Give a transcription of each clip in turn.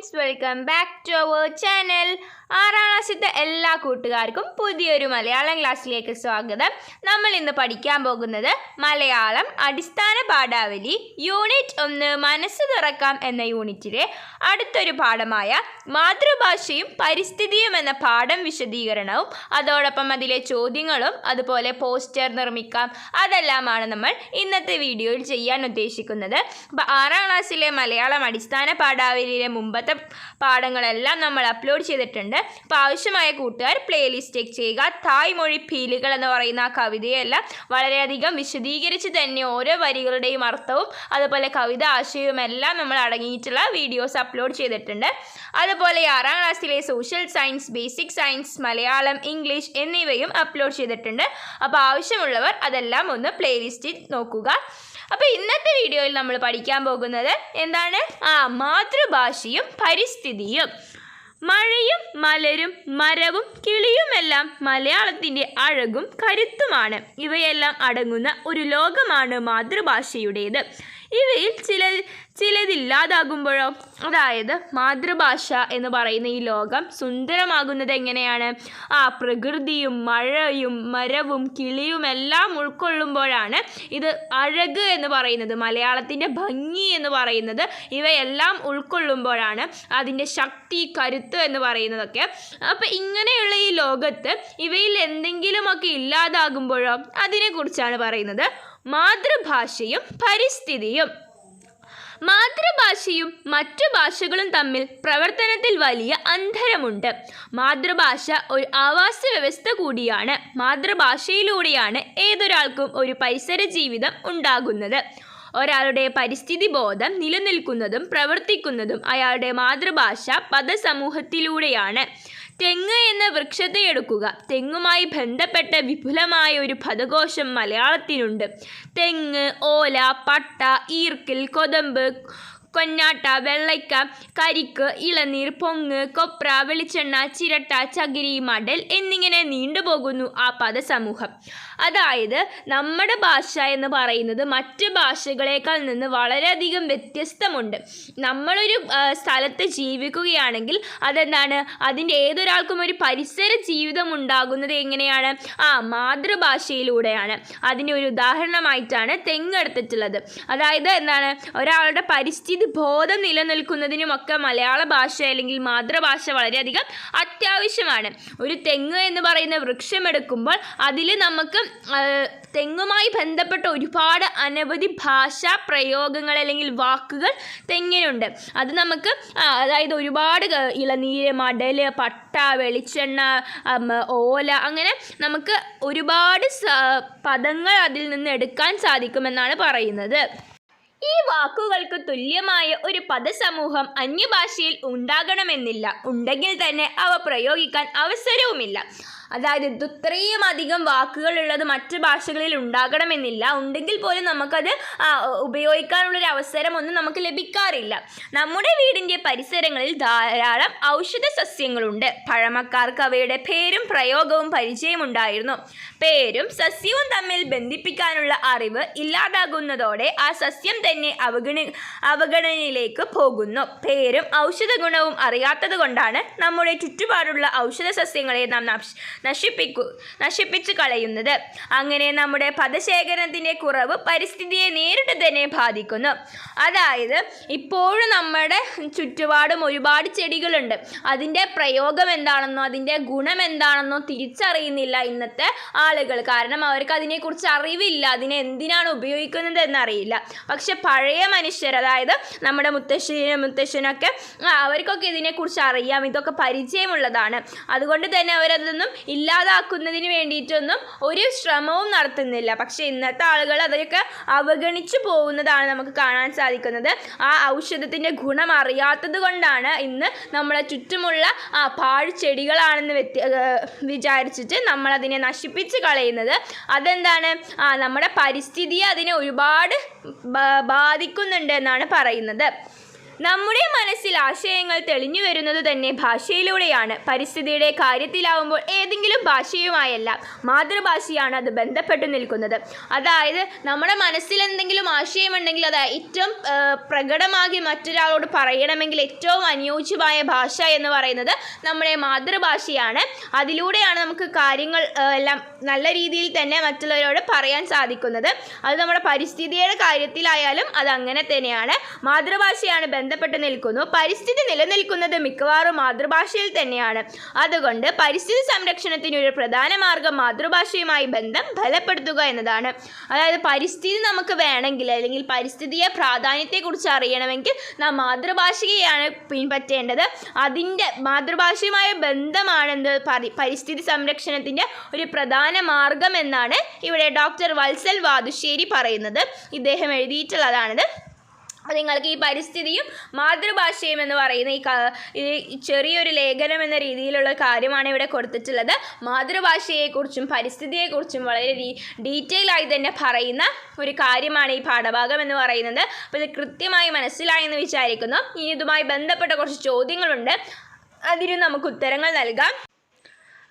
Friends welcome back to our channel ആറാം ക്ലാസ്സിലത്തെ എല്ലാ കൂട്ടുകാർക്കും പുതിയൊരു മലയാളം ക്ലാസ്സിലേക്ക് സ്വാഗതം. നമ്മൾ ഇന്ന് പഠിക്കാൻ പോകുന്നത് മലയാളം അടിസ്ഥാന പാഠാവലി യൂണിറ്റ് ഒന്ന് മനസ്സ് തുറക്കാം എന്ന യൂണിറ്റിലെ അടുത്തൊരു പാഠമായ മാതൃഭാഷയും പരിസ്ഥിതിയും എന്ന പാഠം വിശദീകരണവും അതോടൊപ്പം അതിലെ ചോദ്യങ്ങളും അതുപോലെ പോസ്റ്റർ നിർമ്മിക്കാം അതെല്ലാമാണ് നമ്മൾ ഇന്നത്തെ വീഡിയോയിൽ ചെയ്യാൻ ഉദ്ദേശിക്കുന്നത്. അപ്പോൾ ആറാം ക്ലാസ്സിലെ മലയാളം അടിസ്ഥാന പാഠാവലിയിലെ മുമ്പത്തെ പാഠങ്ങളെല്ലാം നമ്മൾ അപ്ലോഡ് ചെയ്തിട്ടുണ്ട്. അപ്പോൾ ആവശ്യമായ കൂട്ടുകാർ പ്ലേലിസ്റ്റ് ചെക്ക് ചെയ്യുക. തായ്മൊഴി ഫീലുകൾ എന്ന് പറയുന്ന ആ കവിതയെല്ലാം വളരെയധികം വിശദീകരിച്ച് തന്നെ ഓരോ വരികളുടെയും അർത്ഥവും അതുപോലെ കവിത ആശയവും എല്ലാം നമ്മൾ അടങ്ങിയിട്ടുള്ള വീഡിയോസ് അപ്ലോഡ് ചെയ്തിട്ടുണ്ട്. അതുപോലെ ആറാം ക്ലാസ്സിലെ social science basic science Malayalam English എന്നിവയും അപ്ലോഡ് ചെയ്തിട്ടുണ്ട്. അപ്പോൾ ആവശ്യമുള്ളവർ അതെല്ലാം ഒന്ന് പ്ലേലിസ്റ്റിൽ നോക്കുക. അപ്പോൾ ഇന്നത്തെ വീഡിയോയിൽ നമ്മൾ പഠിക്കാൻ പോകുന്നത് എന്താണ്? ആ മാതൃഭാഷയും പരിസ്ഥിതിയും. മഴയും മലരും മരവും കിളിയുമെല്ലാം മലയാളത്തിന്റെ അഴകും കരുത്തുമാണ്. ഇവയെല്ലാം അടങ്ങുന്ന ഒരു ലോകമാണ് മാതൃഭാഷയുടേത്. ഇവയിൽ ചില ചിലതില്ലാതാകുമ്പോഴോ അതായത് മാതൃഭാഷ എന്ന് പറയുന്ന ഈ ലോകം സുന്ദരമാകുന്നത് എങ്ങനെയാണ്? ആ പ്രകൃതിയും മഴയും മരവും കിളിയും എല്ലാം ഉൾക്കൊള്ളുമ്പോഴാണ് ഇത് അഴക് എന്ന് പറയുന്നത്. മലയാളത്തിന്റെ ഭംഗി എന്ന് പറയുന്നത് ഇവയെല്ലാം ഉൾക്കൊള്ളുമ്പോഴാണ് അതിന്റെ ശക്തി കരുത്ത് എന്ന് പറയുന്നതൊക്കെ. അപ്പം ഇങ്ങനെയുള്ള ഈ ലോകത്ത് ഇവയിൽ എന്തെങ്കിലുമൊക്കെ ഇല്ലാതാകുമ്പോഴോ അതിനെക്കുറിച്ചാണ് പറയുന്നത്. മാതൃഭാഷയും പരിസ്ഥിതിയും. മാതൃഭാഷയും മറ്റു ഭാഷകളും തമ്മിൽ പ്രവർത്തനത്തിൽ വലിയ അന്തരമുണ്ട് മാതൃഭാഷ ഒരു ആവാസ വ്യവസ്ഥ കൂടിയാണ്. മാതൃഭാഷയിലൂടെയാണ് ഏതൊരാൾക്കും ഒരു പരിസര ജീവിതം ഉണ്ടാകുന്നത്. ഒരാളുടെ പരിസ്ഥിതി ബോധം നിലനിൽക്കുന്നതും പ്രവർത്തിക്കുന്നതും അയാളുടെ മാതൃഭാഷ പദസമൂഹത്തിലൂടെയാണ്. തെങ്ങ് എന്ന വൃക്ഷത്തെ എടുക്കുക. തെങ്ങുമായി ബന്ധപ്പെട്ട വിപുലമായ ഒരു പദകോശം മലയാളത്തിനുണ്ട്. തെങ്ങ് ഓല പട്ട ഈർക്കിൽ കൊതമ്പ് കൊഞ്ഞാട്ട വെള്ളയ്ക്ക കരിക്ക് ഇളനീർ പൊങ്ങ് കൊപ്ര വെളിച്ചെണ്ണ ചിരട്ട ചകിരി മടൽ എന്നിങ്ങനെ നീണ്ടുപോകുന്നു ആ പദസമൂഹം. അതായത് നമ്മുടെ ഭാഷ എന്ന് പറയുന്നത് മറ്റ് ഭാഷകളേക്കാൾ നിന്ന് വളരെയധികം വ്യത്യസ്തമുണ്ട്. നമ്മളൊരു സ്ഥലത്ത് ജീവിക്കുകയാണെങ്കിൽ അതെന്താണ്? അതിന്റെ ഏതൊരാൾക്കും ഒരു പരിസര ജീവിതം ഉണ്ടാകുന്നത് എങ്ങനെയാണ്? ആ മാതൃഭാഷയിലൂടെയാണ്. അതിന്റെ ഒരു ഉദാഹരണമായിട്ടാണ് തെങ്ങെടുത്തിട്ടുള്ളത് അതായത് എന്താണ്? ഒരാളുടെ പരിസ്ഥിതി ബോധം നിലനിൽക്കുന്നതിനുമൊക്കെ മലയാള ഭാഷ അല്ലെങ്കിൽ മാതൃഭാഷ വളരെയധികം അത്യാവശ്യമാണ്. ഒരു തെങ്ങ് എന്ന് പറയുന്ന വൃക്ഷം എടുക്കുമ്പോൾ അതിൽ നമുക്ക് തെങ്ങുമായി ബന്ധപ്പെട്ട ഒരുപാട് അനവധി ഭാഷാ പ്രയോഗങ്ങൾ അല്ലെങ്കിൽ വാക്കുകൾ തെങ്ങിനുണ്ട്. അത് നമുക്ക് അതായത് ഒരുപാട് ഇളനീര് മടൽ പട്ട വെളിച്ചെണ്ണ ഓല അങ്ങനെ നമുക്ക് ഒരുപാട് പദങ്ങൾ അതിൽ നിന്ന് എടുക്കാൻ സാധിക്കുമെന്നാണ് പറയുന്നത്. ഈ വാക്കുകൾക്ക് തുല്യമായ ഒരു പദസമൂഹം അന്യഭാഷയിൽ ഉണ്ടാകണമെന്നില്ല. ഉണ്ടെങ്കിൽ തന്നെ അവ പ്രയോഗിക്കാൻ അവസരവുമില്ല. അതായത് ഇത് ഇത്രയും അധികം വാക്കുകളുള്ളത് മറ്റ് ഭാഷകളിൽ ഉണ്ടാകണമെന്നില്ല. ഉണ്ടെങ്കിൽ പോലും നമുക്കത് ഉപയോഗിക്കാനുള്ളൊരു അവസരമൊന്നും നമുക്ക് ലഭിക്കാറില്ല. നമ്മുടെ വീടിന്റെ പരിസരങ്ങളിൽ ധാരാളം ഔഷധ സസ്യങ്ങളുണ്ട് പഴമക്കാർക്ക് അവയുടെ പേരും പ്രയോഗവും പരിചയമുണ്ടായിരുന്നു പേരും സസ്യവും തമ്മിൽ ബന്ധിപ്പിക്കാനുള്ള അറിവ് ഇല്ലാതാകുന്നതോടെ ആ സസ്യം തന്നെ അവഗണി അവഗണനയിലേക്ക് പോകുന്നു. പേരും ഔഷധ ഗുണവും അറിയാത്തത് കൊണ്ടാണ് നമ്മുടെ ചുറ്റുപാടുള്ള ഔഷധ സസ്യങ്ങളെ നാം നശിപ്പിക്കു നശിപ്പിച്ചു കളയുന്നത്. അങ്ങനെ നമ്മുടെ പദശേഖരണത്തിന്റെ കുറവ് പരിസ്ഥിതിയെ നേരിട്ട് തന്നെ ബാധിക്കുന്നു. അതായത് ഇപ്പോഴും നമ്മുടെ ചുറ്റുപാടും ഒരുപാട് ചെടികളുണ്ട്. അതിന്റെ പ്രയോഗം എന്താണെന്നോ അതിന്റെ ഗുണം എന്താണെന്നോ തിരിച്ചറിയുന്നില്ല ഇന്നത്തെ ആളുകൾ. കാരണം അവർക്ക് അതിനെക്കുറിച്ച് അറിവില്ല. അതിനെ എന്തിനാണ് ഉപയോഗിക്കുന്നത് എന്നറിയില്ല പക്ഷെ പഴയ മനുഷ്യർ അതായത് നമ്മുടെ മുത്തശ്ശനും മുത്തശ്ശനൊക്കെ അവർക്കൊക്കെ ഇതിനെക്കുറിച്ച് അറിയാം. ഇതൊക്കെ പരിചയമുള്ളതാണ്. അതുകൊണ്ട് തന്നെ അവരതൊന്നും ഇല്ലാതാക്കുന്നതിന് വേണ്ടിയിട്ടൊന്നും ഒരു ശ്രമവും നടത്തുന്നില്ല. പക്ഷേ ഇന്നത്തെ ആളുകൾ അതൊക്കെ അവഗണിച്ചു പോകുന്നതാണ് നമുക്ക് കാണാൻ സാധിക്കുന്നത്. ആ ഔഷധത്തിന്റെ ഗുണം അറിയാത്തത് കൊണ്ടാണ് ഇന്ന് നമ്മളെ ചുറ്റുമുള്ള ആ പാഴ് ചെടികളാണെന്ന് വ്യത്യ വിചാരിച്ചിട്ട് നമ്മളതിനെ നശിപ്പിച്ച് കളയുന്നത്. അതെന്താണ്? ആ നമ്മുടെ പരിസ്ഥിതിയെ അതിനെ ഒരുപാട് ബാധിക്കുന്നുണ്ട് എന്നാണ് പറയുന്നത്. നമ്മുടെ മനസ്സിൽ ആശയങ്ങൾ തെളിഞ്ഞു വരുന്നത് തന്നെ ഭാഷയിലൂടെയാണ്. പരിസ്ഥിതിയുടെ കാര്യത്തിലാവുമ്പോൾ ഏതെങ്കിലും ഭാഷയുമായല്ല മാതൃഭാഷയാണ് അത് ബന്ധപ്പെട്ടു നിൽക്കുന്നത്. അതായത് നമ്മുടെ മനസ്സിൽ എന്തെങ്കിലും ആശയമുണ്ടെങ്കിൽ അത് ഏറ്റവും പ്രകടമാകി മറ്റൊരാളോട് പറയണമെങ്കിൽ ഏറ്റവും അനുയോജ്യമായ ഭാഷ എന്ന് പറയുന്നത് നമ്മുടെ മാതൃഭാഷയാണ്. അതിലൂടെയാണ് നമുക്ക് കാര്യങ്ങൾ എല്ലാം നല്ല രീതിയിൽ തന്നെ മറ്റുള്ളവരോട് പറയാൻ സാധിക്കുന്നത്. അത് നമ്മുടെ പരിസ്ഥിതിയുടെ കാര്യത്തിലായാലും അത് അങ്ങനെ തന്നെയാണ്. മാതൃഭാഷയാണ് ബന്ധപ്പെട്ട് നിൽക്കുന്നു. പരിസ്ഥിതി നിലനിൽക്കുന്നത് മിക്കവാറും മാതൃഭാഷയിൽ തന്നെയാണ്. അതുകൊണ്ട് പരിസ്ഥിതി സംരക്ഷണത്തിന് ഒരു പ്രധാന മാർഗം മാതൃഭാഷയുമായി ബന്ധം ബലപ്പെടുത്തുക എന്നതാണ്. അതായത് പരിസ്ഥിതി നമുക്ക് വേണമെങ്കിൽ അല്ലെങ്കിൽ പരിസ്ഥിതിയെ പ്രാധാന്യത്തെക്കുറിച്ച് അറിയണമെങ്കിൽ നാം മാതൃഭാഷയെയാണ് പിൻപറ്റേണ്ടത്. അതിന്റെ മാതൃഭാഷയുമായ ബന്ധമാണെന്ന് പരിസ്ഥിതി സംരക്ഷണത്തിന്റെ ഒരു പ്രധാന മാർഗം എന്നാണ് ഇവിടെ ഡോക്ടർ വത്സൽ വാതുശ്ശേരി പറയുന്നത്. ഇദ്ദേഹം എഴുതിയിട്ടുള്ളതാണിത്. അപ്പോൾ നിങ്ങൾക്ക് ഈ പരിസ്ഥിതിയും മാതൃഭാഷയും എന്ന് പറയുന്ന ഈ ഈ ചെറിയൊരു ലേഖനം എന്ന രീതിയിലുള്ള കാര്യമാണ് ഇവിടെ കൊടുത്തിട്ടുള്ളത്. മാതൃഭാഷയെക്കുറിച്ചും പരിസ്ഥിതിയെക്കുറിച്ചും വളരെ ഡീറ്റെയിൽ ആയി തന്നെ പറയുന്ന ഒരു കാര്യമാണ് ഈ പാഠഭാഗം എന്ന് പറയുന്നത്. അപ്പോൾ ഇത് കൃത്യമായി മനസ്സിലായെന്ന് വിചാരിക്കുന്നു. ഇനി ഇതുമായി ബന്ധപ്പെട്ട കുറച്ച് ചോദ്യങ്ങളുണ്ട്. അതിന് നമുക്ക് ഉത്തരങ്ങൾ നൽകാം.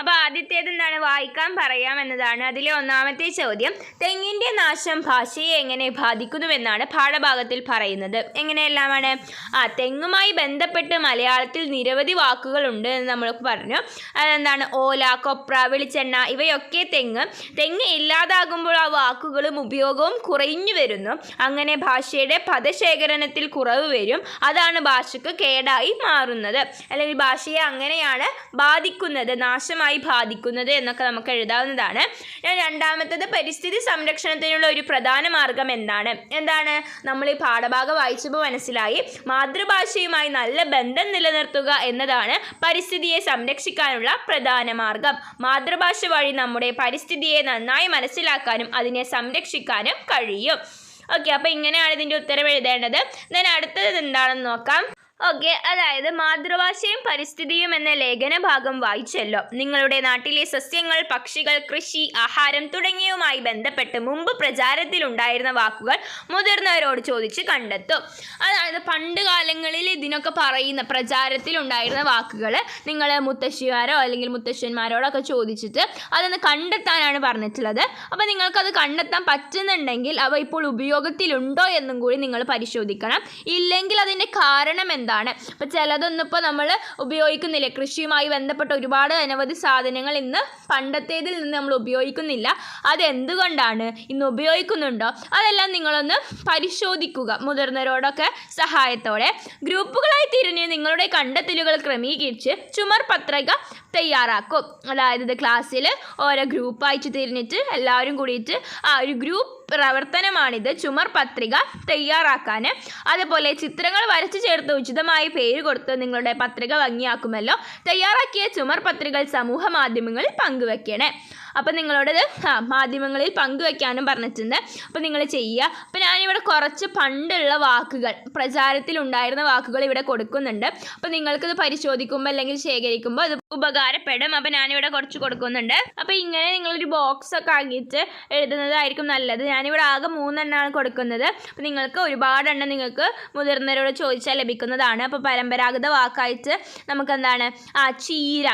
അപ്പോൾ ആദ്യത്തേത് എന്താണ്? വായിക്കാൻ പറയാം എന്നതാണ് അതിലെ ഒന്നാമത്തെ ചോദ്യം. തെങ്ങിന്റെ നാശം ഭാഷയെ എങ്ങനെ ബാധിക്കുന്നുവെന്നാണ് പാഠഭാഗത്തിൽ പറയുന്നത്. എങ്ങനെയെല്ലാമാണ് ആ തെങ്ങുമായി ബന്ധപ്പെട്ട് മലയാളത്തിൽ നിരവധി വാക്കുകളുണ്ട് എന്ന് നമ്മൾ പറഞ്ഞു. അതെന്താണ്? ഓല കൊപ്ര വെളിച്ചെണ്ണ ഇവയൊക്കെ തെങ്ങ്. തെങ്ങ് ഇല്ലാതാകുമ്പോൾ ആ വാക്കുകളും ഉപയോഗവും കുറഞ്ഞു വരുന്നു. അങ്ങനെ ഭാഷയുടെ പദശേഖരണത്തിൽ കുറവ് വരും. അതാണ് ഭാഷയ്ക്ക് കേടായി മാറുന്നത്. അല്ലെങ്കിൽ ഭാഷയെ അങ്ങനെയാണ് ബാധിക്കുന്നത്. നാശമായി ബാധിക്കുന്നത് എന്നൊക്കെ നമുക്ക് എഴുതാവുന്നതാണ്. ഞാൻ രണ്ടാമത്തത് പരിസ്ഥിതി സംരക്ഷണത്തിനുള്ള ഒരു പ്രധാന മാർഗം എന്താണ്? എന്താണ്? നമ്മൾ ഈ പാഠഭാഗം വായിച്ചപ്പോൾ മനസ്സിലായി. മാതൃഭാഷയുമായി നല്ല ബന്ധം നിലനിർത്തുക എന്നതാണ് പരിസ്ഥിതിയെ സംരക്ഷിക്കാനുള്ള പ്രധാന മാർഗം. മാതൃഭാഷ വഴി നമ്മുടെ പരിസ്ഥിതിയെ നന്നായി മനസ്സിലാക്കാനും അതിനെ സംരക്ഷിക്കാനും കഴിയും. ഓക്കെ അപ്പോൾ ഇങ്ങനെയാണ് ഇതിന്റെ ഉത്തരം എഴുതേണ്ടത്. ഞാൻ അടുത്തത് എന്താണെന്ന് നോക്കാം. ഓക്കെ അതായത് മാതൃഭാഷയും പരിസ്ഥിതിയും എന്ന ലേഖന ഭാഗം വായിച്ചല്ലോ. നിങ്ങളുടെ നാട്ടിലെ സസ്യങ്ങൾ പക്ഷികൾ കൃഷി ആഹാരം തുടങ്ങിയവുമായി ബന്ധപ്പെട്ട് മുമ്പ് പ്രചാരത്തിലുണ്ടായിരുന്ന വാക്കുകൾ മുതിർന്നവരോട് ചോദിച്ച് കണ്ടെത്തും. അതായത് പണ്ട് കാലങ്ങളിൽ ഇതിനൊക്കെ പറയുന്ന പ്രചാരത്തിലുണ്ടായിരുന്ന വാക്കുകൾ നിങ്ങൾ മുത്തശ്ശിമാരോ അല്ലെങ്കിൽ മുത്തശ്ശന്മാരോടൊക്കെ ചോദിച്ചിട്ട് അതൊന്ന് കണ്ടെത്താനാണ് പറഞ്ഞിട്ടുള്ളത്. അപ്പോൾ നിങ്ങൾക്കത് കണ്ടെത്താൻ പറ്റുന്നുണ്ടെങ്കിൽ അവ ഇപ്പോൾ ഉപയോഗത്തിലുണ്ടോ എന്നും കൂടി നിങ്ങൾ പരിശോധിക്കണം. ഇല്ലെങ്കിൽ അതിന്റെ കാരണം എന്താണ്? അപ്പം ചിലതൊന്നും ഇപ്പോൾ നമ്മൾ ഉപയോഗിക്കുന്നില്ല. കൃഷിയുമായി ബന്ധപ്പെട്ട ഒരുപാട് അനവധി സാധനങ്ങൾ ഇന്ന് പണ്ടത്തേതിൽ നിന്ന് നമ്മൾ ഉപയോഗിക്കുന്നില്ല. അതെന്തുകൊണ്ടാണ്? ഇന്ന് ഉപയോഗിക്കുന്നുണ്ടോ? അതെല്ലാം നിങ്ങളൊന്ന് പരിശോധിക്കുക മുതിർന്നവരോടൊക്കെ സഹായത്തോടെ. ഗ്രൂപ്പുകളായി തിരിഞ്ഞ് നിങ്ങളുടെ കണ്ടെത്തലുകൾ ക്രമീകരിച്ച് ചുമർ പത്രിക തയ്യാറാക്കും. അതായത് ക്ലാസ്സിൽ ഓരോ ഗ്രൂപ്പായിട്ട് തിരിഞ്ഞിട്ട് എല്ലാവരും കൂടിയിട്ട് ആ ഒരു ഗ്രൂപ്പ് പ്രവർത്തനമാണിത്. ചുമർ പത്രിക തയ്യാറാക്കാൻ അതുപോലെ ചിത്രങ്ങൾ വരച്ചു ചേർത്ത് ഉചിതമായ പേര് കൊടുത്ത് നിങ്ങളുടെ പത്രിക ഭംഗിയാക്കുമല്ലോ. തയ്യാറാക്കിയ ചുമർ പത്രികൾ സമൂഹ മാധ്യമങ്ങളിൽ പങ്കുവെക്കണേ. അപ്പം നിങ്ങളോടത് ആ മാധ്യമങ്ങളിൽ പങ്കുവെക്കാനും പറഞ്ഞിട്ടുണ്ട്. അപ്പോൾ നിങ്ങൾ ചെയ്യുക. അപ്പോൾ ഞാനിവിടെ കുറച്ച് പണ്ടുള്ള വാക്കുകൾ പ്രചാരത്തിലുണ്ടായിരുന്ന വാക്കുകൾ ഇവിടെ കൊടുക്കുന്നുണ്ട്. അപ്പോൾ നിങ്ങൾക്കത് പരിശോധിക്കുമ്പോൾ അല്ലെങ്കിൽ ശേഖരിക്കുമ്പോൾ അത് ഉപകാരപ്പെടും. അപ്പോൾ ഞാനിവിടെ കുറച്ച് കൊടുക്കുന്നുണ്ട്. അപ്പോൾ ഇങ്ങനെ നിങ്ങളൊരു ബോക്സ് ഒക്കെ ആക്കിയിട്ട് എഴുതുന്നതായിരിക്കും നല്ലത്. ഞാനിവിടെ ആകെ മൂന്നെണ്ണമാണ് കൊടുക്കുന്നത്. അപ്പോൾ നിങ്ങൾക്ക് ഒരുപാടെണ്ണം നിങ്ങൾക്ക് മുതിർന്നവരോട് ചോദിച്ചാൽ ലഭിക്കുന്നതാണ്. അപ്പോൾ പരമ്പരാഗത വാക്കായിട്ട് നമുക്കെന്താണ്? ആ ചീര.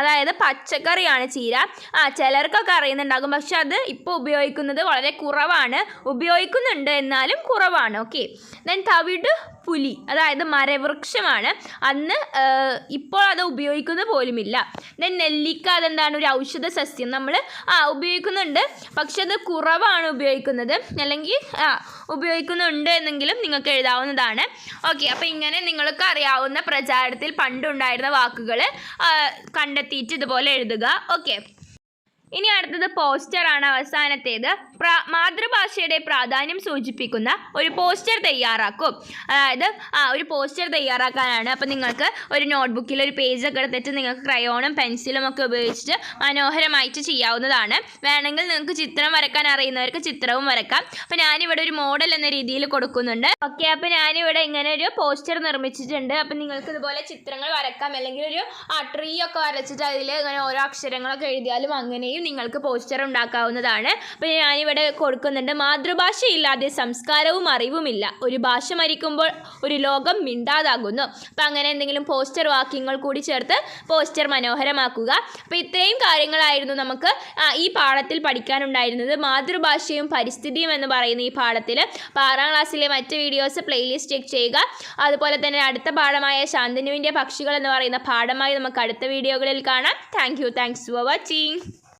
അതായത് പച്ചക്കറിയാണ് ചീര. ആ ചിലർക്കൊക്കെ അറിയുന്നുണ്ടാകും. പക്ഷെ അത് ഇപ്പോൾ ഉപയോഗിക്കുന്നത് വളരെ കുറവാണ്. ഉപയോഗിക്കുന്നുണ്ട് എന്നാലും കുറവാണ്. ഓക്കെ ദെൻ തവിട് പുലി അതായത് മരവൃക്ഷമാണ്. അന്ന് ഇപ്പോൾ അത് ഉപയോഗിക്കുന്നത് പോലുമില്ല. ദെൻ നെല്ലിക്ക അതെന്താണ്? ഒരു ഔഷധ സസ്യം. നമ്മൾ ആ ഉപയോഗിക്കുന്നുണ്ട്. പക്ഷെ അത് കുറവാണ് ഉപയോഗിക്കുന്നത്. അല്ലെങ്കിൽ ആ ഉപയോഗിക്കുന്നുണ്ട് എന്നെങ്കിലും നിങ്ങൾക്ക് എഴുതാവുന്നതാണ്. ഓക്കെ അപ്പോൾ ഇങ്ങനെ നിങ്ങൾക്ക് അറിയാവുന്ന പ്രചാരത്തിൽ പണ്ടുണ്ടായിരുന്ന വാക്കുകൾ കണ്ടെത്തിയിട്ട് ഇതുപോലെ എഴുതുക. ഓക്കെ ഇനി അടുത്തത് പോസ്റ്റർ ആണ് അവസാനത്തേത്. മാതൃഭാഷയുടെ പ്രാധാന്യം സൂചിപ്പിക്കുന്ന ഒരു പോസ്റ്റർ തയ്യാറാക്കും. അതായത് ആ ഒരു പോസ്റ്റർ തയ്യാറാക്കാനാണ്. അപ്പോൾ നിങ്ങൾക്ക് ഒരു നോട്ട്ബുക്കിൽ ഒരു പേജൊക്കെ എടുത്തിട്ട് നിങ്ങൾക്ക് ക്രയോണും പെൻസിലും ഒക്കെ ഉപയോഗിച്ചിട്ട് മനോഹരമായിട്ട് ചെയ്യാവുന്നതാണ്. വേണമെങ്കിൽ നിങ്ങൾക്ക് ചിത്രം വരക്കാൻ അറിയുന്നവർക്ക് ചിത്രവും വരക്കാം അപ്പോൾ ഞാനിവിടെ ഒരു മോഡൽ എന്ന രീതിയിൽ കൊടുക്കുന്നുണ്ട്. ഓക്കെ അപ്പോൾ ഞാനിവിടെ ഇങ്ങനെ ഒരു പോസ്റ്റർ നിർമ്മിച്ചിട്ടുണ്ട്. അപ്പോൾ നിങ്ങൾക്ക് ഇതുപോലെ ചിത്രങ്ങൾ വരക്കാം അല്ലെങ്കിൽ ഒരു ആ ട്രീ ഒക്കെ വരച്ചിട്ട് അതിൽ ഇങ്ങനെ ഓരോ അക്ഷരങ്ങളൊക്കെ എഴുതിയാലും അങ്ങനെയും നിങ്ങൾക്ക് പോസ്റ്റർ ഉണ്ടാക്കാവുന്നതാണ്. അപ്പോൾ ഞാനിവിടെ കൊടുക്കുന്നുണ്ട് മാതൃഭാഷയില്ലാതെ സംസ്കാരവും അറിവുമില്ല. ഒരു ഭാഷ മരിക്കുമ്പോൾ ഒരു ലോകം മിണ്ടാതാകുന്നു. അപ്പോൾ അങ്ങനെ എന്തെങ്കിലും പോസ്റ്റർ വാക്യങ്ങൾ കൂടി ചേർത്ത് പോസ്റ്റർ മനോഹരമാക്കുക. അപ്പോൾ ഇത്രയും കാര്യങ്ങളായിരുന്നു നമുക്ക് ഈ പാഠത്തിൽ പഠിക്കാനുണ്ടായിരുന്നത്. മാതൃഭാഷയും പരിസ്ഥിതിയും എന്ന് പറയുന്ന ഈ പാഠത്തിൽ അപ്പോൾ ആറാം ക്ലാസ്സിലെ മറ്റ് വീഡിയോസ് പ്ലേലിസ്റ്റ് ചെക്ക് ചെയ്യുക. അതുപോലെ തന്നെ അടുത്ത പാഠമായ ശാന്തനുവിന്റെ പക്ഷികൾ എന്ന് പറയുന്ന പാഠമായി നമുക്ക് അടുത്ത വീഡിയോകളിൽ കാണാം. Thank you thanks for watching